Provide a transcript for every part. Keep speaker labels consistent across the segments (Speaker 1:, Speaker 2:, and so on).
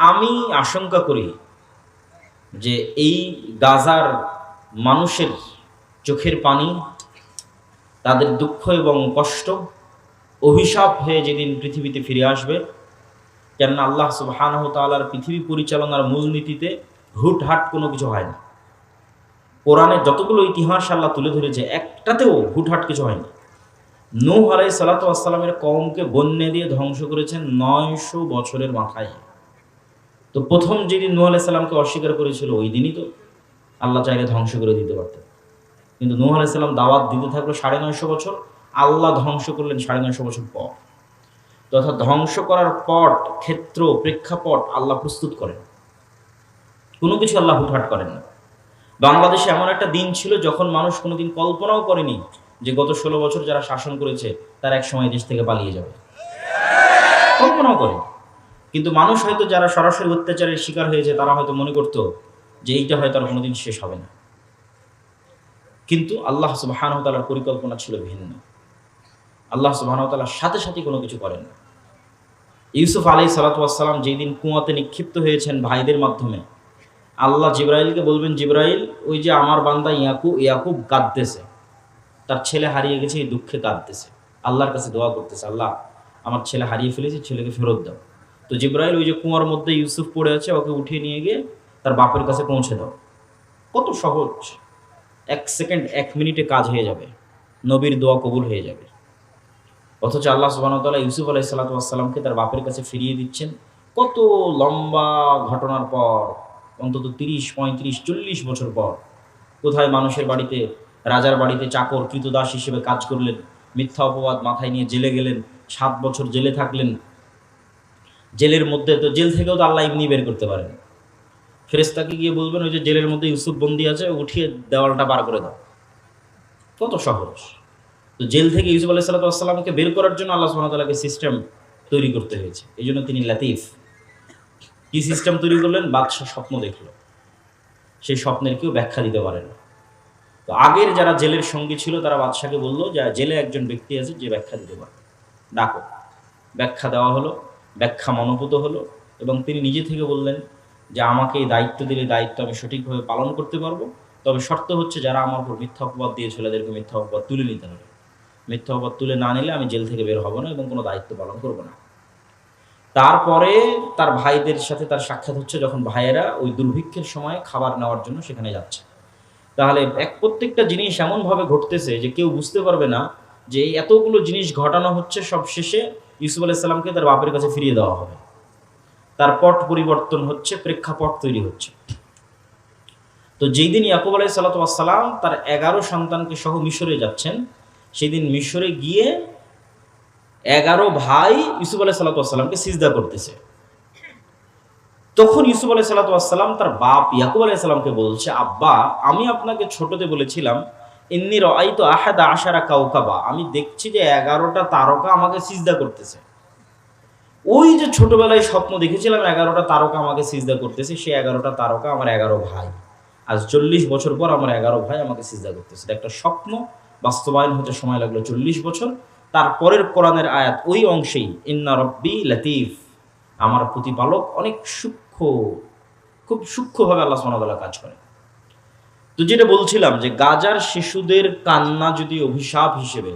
Speaker 1: আমি আশঙ্কা করি যে এই গাজার মানুষের চোখের পানি, তাদের দুঃখ এবং কষ্ট, অভিশাপ হয়ে যেদিন পৃথিবীতে ফিরে আসবে। কেননা আল্লাহ সুবহানাহু তাআলার পৃথিবী পরিচালনার মূলনীতিতে হুটহাট কোনো কিছু হয় না। কোরআনের যতগুলো ইতিহাস আল্লাহ তুলে ধরেছে, একটাতেও হুটহাট কিছু হয়নি। নূহ আলাই সালাতু আসসালামের কমকে বন্যা দিয়ে ধ্বংস করেছেন নয়শো বছরের মাথায়। তো প্রথম যেদিন নূহ আলাই সাল্লামকে অস্বীকার করেছিল, ওই দিনই তো আল্লাহ চাইলে ধ্বংস করে দিতে পারতেন। কিন্তু নূহ আলাই সাল্লাম দাওয়াত দিতে থাকল সাড়ে নয়শো বছর, আল্লাহ ধ্বংস করলেন সাড়ে নয়শো বছর পর। তথা ধ্বংস করার পট ক্ষেত্র, প্রেক্ষাপট আল্লাহ প্রস্তুত করেন। কোনো কিছু আল্লাহ হুটহাট করেন না। বাংলাদেশে এমন একটা দিন ছিল যখন মানুষ কোনোদিন কল্পনাও করেনি যে গত ষোলো বছর যারা শাসন করেছে, তারা এক সময় দেশ থেকে পালিয়ে যাবে। কল্পনাও করে কিন্তু মানুষ হয়তো যারা সরাসরি অত্যাচারের শিকার হয়েছে, তারা হয়তো মনে করতো যে এইটা হয়তো আর কোনোদিন শেষ হবে না। কিন্তু আল্লাহ সুবাহানতালার পরিকল্পনা ছিল ভিন্ন। আল্লাহ সুবাহানতালার সাথে সাথে কোনো কিছু করেন না। ইউসুফ আলাই সালাতাম যেই দিন কুয়াতে নিক্ষিপ্ত হয়েছেন ভাইদের মাধ্যমে, আল্লাহ জিব্রাইলকে বলবেন, জিব্রাইল, ওই যে আমার বান্দা ইয়াকু ইয়াকুব কাঁদতেছে। তার ছেলে হারিয়ে গেছে, এই দুঃখে কাঁদতেছে। আল্লাহর কাছে দোয়া করতেছে, আল্লাহ, আমার ছেলে হারিয়ে ফেলেছে, ছেলেকে ফেরত দাও। তো জিব্রাইল ওই যে কুয়ার মধ্যে ইউসুফ পড়ে আছে, ওকে উঠিয়ে নিয়ে গিয়ে তার বাপের কাছে পৌঁছে দাও। কত সহজ। এক সেকেন্ড, এক মিনিটে কাজ হয়ে যাবে। নবীর দোয়া কবুল হয়ে যাবে। অথচ আল্লাহ সুবাহতাল্লাহ ইউসুফ আলাই সাল্লাতামকে তার বাপের কাছে ফিরিয়ে দিচ্ছেন। কত লম্বা ঘটনার পর, অন্তত তিরিশ, পঁয়ত্রিশ, চল্লিশ বছর পর, কোথায় মানুষের বাড়িতে, রাজার বাড়িতে চাকর, কৃতদাস হিসেবে কাজ করলেন, মিথ্যা অপবাদ মাথায় নিয়ে জেলে গেলেন, সাত বছর জেলে থাকলেন জেলের মধ্যে, তো জেল থেকেও তো আল্লাহ এমনি বের করতে পারেন। ফেরেস্তাকে গিয়ে বলবেন, ওই যে জেলের মধ্যে ইউসুফ বন্দি আছে, উঠিয়ে দেওয়ালটা বার করে দাও। কত সহজ। তো জেল থেকে ইউসুফ আলাহ সাল্লাতামকে বের করার জন্য আল্লাহ সুহামতাল্লাহকে সিস্টেম তৈরি করতে হয়েছে। এই জন্য তিনি লাতিফ। কি সিস্টেম তৈরি করলেন? বাদশাহ স্বপ্ন দেখল। সেই স্বপ্নের কেউ ব্যাখ্যা দিতে পারে না। তো আগের যারা জেলের সঙ্গী ছিল, তারা বাদশাকে বলল যে, জেলে একজন ব্যক্তি আছে, যে ব্যাখ্যা দিতে পারে ডাকো। ব্যাখ্যা দেওয়া হলো। ব্যাখ্যা মনোভূত হলো এবং তিনি নিজে থেকে বললেন যে আমাকে এই দায়িত্ব দিলে দায়িত্ব আমি সঠিকভাবে পালন করতে পারব। তবে শর্ত হচ্ছে যারা আমার উপর মিথ্যা অপবাদ দিয়ে ছেলেদেরকে মিথ্যা অপবাদ তুলে নিতে হবে। মিথ্যা অপবাদ তুলে না নিলে আমি জেল থেকে বের হব না এবং কোনো দায়িত্ব পালন করব না। তারপরে তার ভাইদের সাথে তার সাক্ষাৎ হচ্ছে যখন ভাইয়েরা ওই দুর্ভিক্ষের সময় খাবার নেওয়ার জন্য সেখানে যাচ্ছে। তাহলে এক প্রত্যেকটা জিনিস এমনভাবে ঘটতেছে যে কেউ বুঝতে পারবে না যে এতগুলো জিনিস ঘটানো হচ্ছে সব শেষে ইউসুফ আলাইসাল্লামকে তার বাপের কাছে ফিরিয়ে দেওয়া হবে। তার পট পরিবর্তন হচ্ছে, প্রেক্ষাপট তৈরি হচ্ছে। তো যেই দিন ইয়াকুব আলাই সাল্লাতাম তার এগারো সন্তানকে সহ মিশরে যাচ্ছেন, সেই দিন মিশরে গিয়ে এগারো ভাই ইউসুফ আলাই সাল্লাতামকে সিজদা করতেছে। তখন ইউসুফ আলাই সাল্লাতাম তার বাপ ইয়াকুব আলাই বলছে, আব্বা, আমি আপনাকে ছোটতে বলেছিলাম এমনি রাই তো আহাদা আশারা কাউকাবা আমি দেখছি যে এগারোটা তারকা আমাকে সিজদা করতেছে। ওই যে ছোটবেলায় স্বপ্ন দেখেছিলাম, এগারোটা তারকা আমাকে সিজদা করতেছে সে এগারোটা তারকা আমার এগারো ভাই। আজ চল্লিশ বছর পর আমার এগারো ভাই আমাকে সিজদা করতেছে। এটা একটা স্বপ্ন, বাস্তবায়ন হতে সময় লাগল চল্লিশ বছর। তারপরের কোরআনের আয়াত ওই অংশেই, ইন্না রব্বি লতিফ আমার প্রতিপালক, অনেক সূক্ষ্ম, খুব সূক্ষ্মভাবে আল্লাহ সোনাদাল্লাহ কাজ করে তো যেটা বলছিলাম যে গাজার শিশুদের কান্না যদি অভিশাপ হিসেবে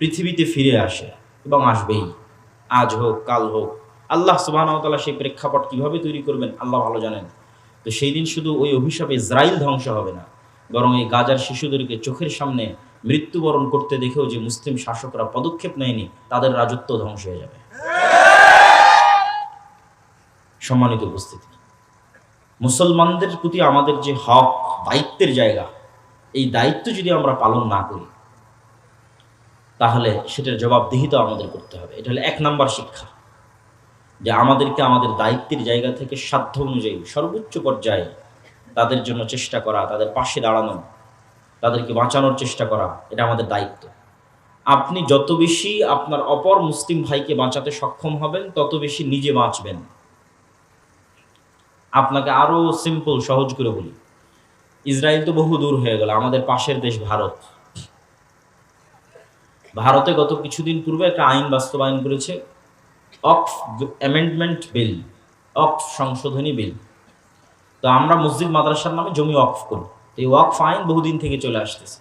Speaker 1: পৃথিবীতে ফিরে আসে এবং আসবেই, আজ হোক, কাল হোক, আল্লাহ সুবাহতাল্লাহ সেই প্রেক্ষাপট কীভাবে তৈরি করবেন আল্লাহ ভালো জানেন। তো সেই দিন শুধু ওই অভিশাপে ইসরায়েল ধ্বংস হবে না, বরং এই গাজার শিশুদেরকে চোখের সামনে মৃত্যুবরণ করতে দেখেও যে মুসলিম শাসকরা পদক্ষেপ নেয়নি, তাদের রাজত্ব ধ্বংস হয়ে যাবে। সম্মানিত উপস্থিতি। মুসলমানদের প্রতি আমাদের যে হক, দায়িত্বের জায়গা, এই দায়িত্ব যদি আমরা পালন না করি, তাহলে সেটার জবাবদিহি তো আমাদের করতে হবে। এটা হলো এক নাম্বার শিক্ষা। যে আমাদেরকে আমাদের দায়িত্বের জায়গা থেকে সাধ্য অনুযায়ী, সর্বোচ্চ পর্যায়ে তাদের জন্য চেষ্টা করা, তাদের পাশে দাঁড়ানো, তাদেরকে বাঁচানোর চেষ্টা করা, এটা আমাদের দায়িত্ব। আপনি যত বেশি আপনার অপর মুসলিম ভাইকে বাঁচাতে সক্ষম হবেন, তত বেশি নিজে বাঁচবেন। আপনাকে আরও সিম্পল সহজ করে বলি। ইসরায়েল তো বহু দূর হয়ে গেল, আমাদের পাশের দেশ ভারত। ভারতে গত কিছুদিন পূর্বে একটা আইন বাস্তবায়ন করেছে অফ অ্যামেন্ডমেন্ট বিল অক্ফ সংশোধনী বিল তো আমরা মসজিদ মাদ্রাসার নামে জমি ওয়াকফ করি। তো এই ওয়াকফ আইন বহুদিন থেকে চলে আসতেছে।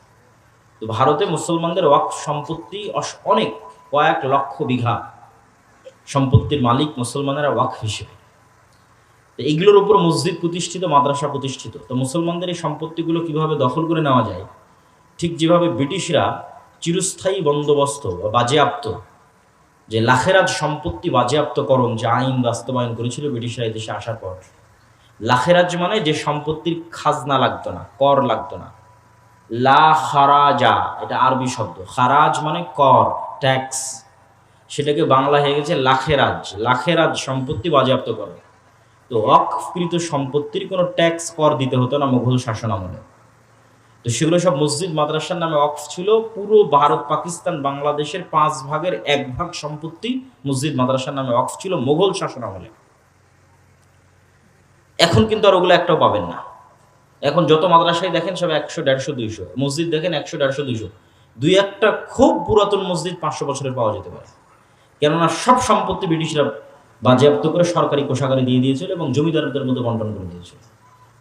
Speaker 1: তো ভারতে মুসলমানদের ওয়াকফ সম্পত্তি অনেক, কয়েক লক্ষ বিঘা সম্পত্তির মালিক মুসলমানেরা ওয়াকফ হিসেবে। তো এইগুলোর উপর মসজিদ প্রতিষ্ঠিত, মাদ্রাসা প্রতিষ্ঠিত। তো মুসলমানদের এই সম্পত্তিগুলো কীভাবে দখল করে নেওয়া যায়? ঠিক যেভাবে ব্রিটিশরা চিরস্থায়ী বন্দোবস্ত বা বাজেয়াপ্ত, যে লাখেরাজ সম্পত্তি বাজেয়াপ্তকরণ যে আইন বাস্তবায়ন করেছিল ব্রিটিশরা এই দেশে আসার পর। লাখেরাজ মানে যে সম্পত্তির খাজনা লাগতো না, কর লাগতো না। লা খারাজা, এটা আরবি শব্দ। খারাজ মানে কর, ট্যাক্স। সেটাকে বাংলা হয়ে গেছে লাখেরাজ। লাখেরাজ সম্পত্তি বাজেয়াপ্ত করে তো অকৃত সম্পত্তির কোনো ট্যাক্স কর দিতে হতো না মুঘল শাসন আমলে। তো সেগুলো সব মসজিদ, মাদ্রাসার নামে অক্স ছিল। পুরো ভারত, পাকিস্তান, বাংলাদেশের পাঁচ ভাগের এক ভাগ সম্পত্তি মসজিদ, মাদ্রাসার নামে অক্স ছিল মোগল শাসন আমলে। এখন কিন্তু আর ওগুলো একটাও পাবেন না। এখন যত মাদ্রাসায় দেখেন সব একশো, দেড়শো, দুইশো। মসজিদ দেখেন একশো, দেড়শো, দুইশো। দুই একটা খুব পুরাতন মসজিদ পাঁচশো বছরের পাওয়া যেতে পারে। কেননা সব সম্পত্তি ব্রিটিশরা বাজেয়াপ্ত করে সরকারি কোষাগারে দিয়ে দিয়েছিল এবং জমিদারদের মধ্যে বন্টন করে দিয়েছিল।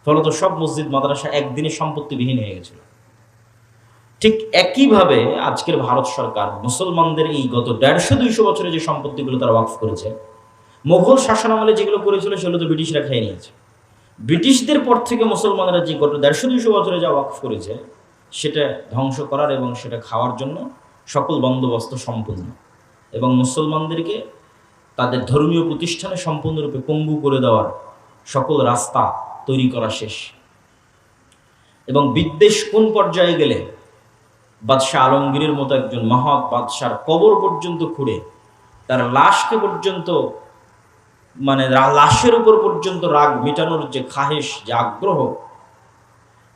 Speaker 1: ফলত সব মসজিদ, মাদ্রাসা একদিনে সম্পত্তিবিহীন হয়ে গেছিল। ঠিক একইভাবে আজকের ভারত সরকার মুসলমানদের এই গত দেড়শো দুইশো বছরে যে সম্পত্তিগুলো তারা ওয়াকফ করেছে মোগল শাসন আমলে যেগুলো করেছিল সেগুলো তো ব্রিটিশরা খেয়ে নিয়েছে। ব্রিটিশদের পর থেকে মুসলমানরা যে গত দেড়শো দুইশো বছরে যা ওয়াকফ করেছে, সেটা ধ্বংস করার এবং সেটা খাওয়ার জন্য সকল বন্দোবস্ত সম্পূর্ণ। এবং মুসলমানদেরকে তাদের ধর্মীয় প্রতিষ্ঠানে সম্পূর্ণরূপে পঙ্গু করে দেওয়ার সকল রাস্তা তৈরি করা শেষ। এবং বিদ্বেষ কোন পর্যায়ে গেলে বাদশাহ আলমগীরের মতো একজন মহৎ বাদশার কবর পর্যন্ত খুঁড়ে, তার লাশকে পর্যন্ত মানে লাশের উপর পর্যন্ত রাগ মেটানোর যে খাহেশ, যে আগ্রহ,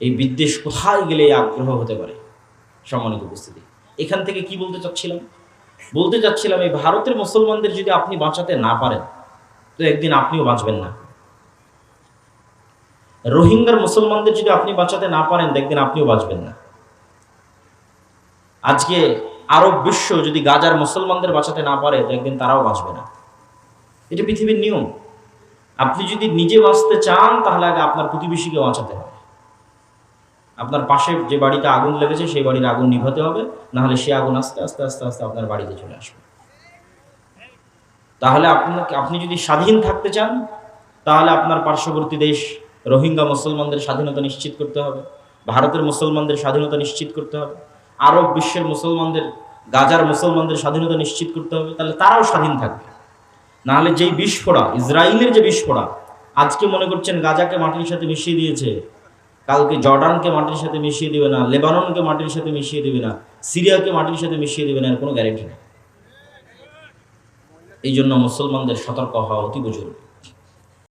Speaker 1: এই বিদ্বেষ কোথায় গেলে আগ্রহ হতে পারে? সম্মানিত উপস্থিতি। এখান থেকে কি বলতে চাচ্ছিলাম? বলতে চাচ্ছিলাম, এই ভারতের মুসলমানদের যদি আপনি বাঁচাতে না পারেন, তো একদিন আপনিও বাঁচবেন না। রোহিঙ্গার মুসলমানদের যদি আপনি বাঁচাতে না পারেন একদিন আপনিও বাঁচবেন না। আজকে আরব বিশ্ব যদি গাজার মুসলমানদের বাঁচাতে না পারে, তো একদিন তারাও বাঁচবে না। এটা পৃথিবীর নিয়ম। আপনি যদি নিজে বাঁচতে চান, তাহলে আগে আপনার প্রতিবেশীকে বাঁচাতে হবে। আপনার পাশে যে বাড়িতে আগুন লেগেছে, সেই বাড়ির আগুন নিভাতে হবে না হলে সে আগুন আস্তে আস্তে আস্তে আস্তে আপনার বাড়িতে চলে আসবে। তাহলে আপনাকে আপনি যদি স্বাধীন থাকতে চান, তাহলে আপনার পার্শ্ববর্তী দেশ রোহিঙ্গা মুসলমানদের স্বাধীনতা নিশ্চিত করতে হবে, ভারতের মুসলমানদের স্বাধীনতা নিশ্চিত করতে হবে, আরব বিশ্বের মুসলমানদের, গাজার মুসলমানদের স্বাধীনতা নিশ্চিত করতে হবে, তাহলে তারাও স্বাধীন থাকবে। নাহলে যেই বিস্ফোরা ইসরায়েলের যে বিস্ফোরা আজকে মনে করছেন গাজাকে মাটির সাথে মিশিয়ে দিয়েছে কালকে জর্ডানকে মাটির সাথে মিশিয়ে দিবে না, লেবাননকে মাটির সাথে মিশিয়ে দিবে না, সিরিয়াকে মাটির সাথে মিশিয়ে দিবে না, এর কোনো গ্যারেন্টি নেই। এই জন্য মুসলমানদের সতর্ক হওয়া অতি জরুরি।